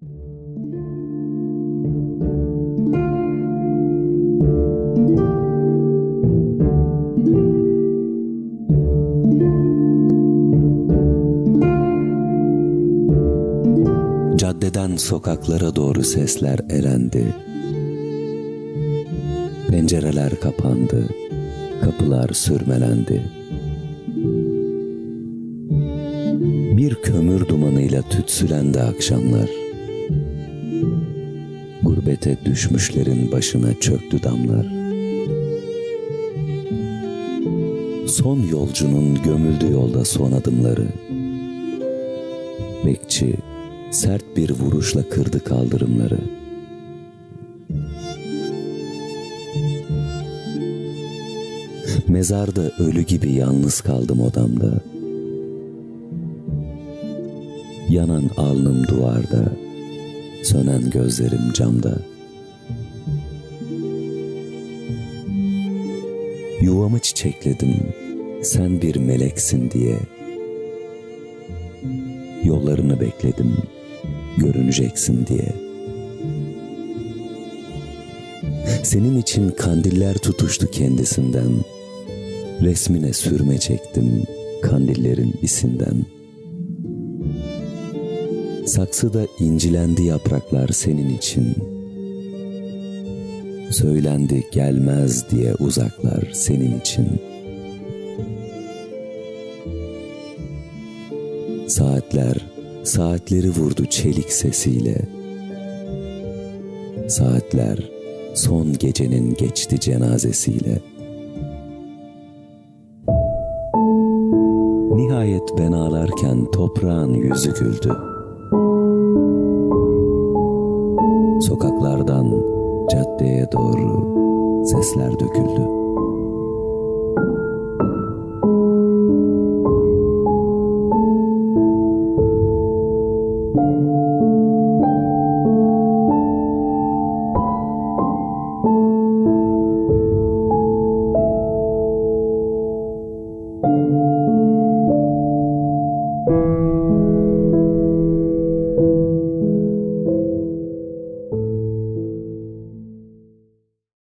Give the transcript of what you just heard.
Caddeden sokaklara doğru sesler erendi. Pencereler kapandı, kapılar sürmelendi. Bir kömür dumanıyla tütsülendi akşamlar. Gurbete düşmüşlerin başına çöktü damlar. Son yolcunun gömüldü yolda son adımları. Bekçi sert bir vuruşla kırdı kaldırımları. Mezarda ölü gibi yalnız kaldım odamda. Yanan alnım duvarda, sönen gözlerim camda. Yuvamı çiçekledim, sen bir meleksin diye. Yollarını bekledim, görüneceksin diye. Senin için kandiller tutuştu kendisinden. Resmine sürme çektim kandillerin isinden. Saksıda incilendi yapraklar senin için. Söylendi gelmez diye uzaklar senin için. Saatler saatleri vurdu çelik sesiyle. Saatler son gecenin geçti cenazesiyle. Nihayet ben ağlarken toprağın yüzü güldü. Sokaklardan caddeye doğru sesler döküldü.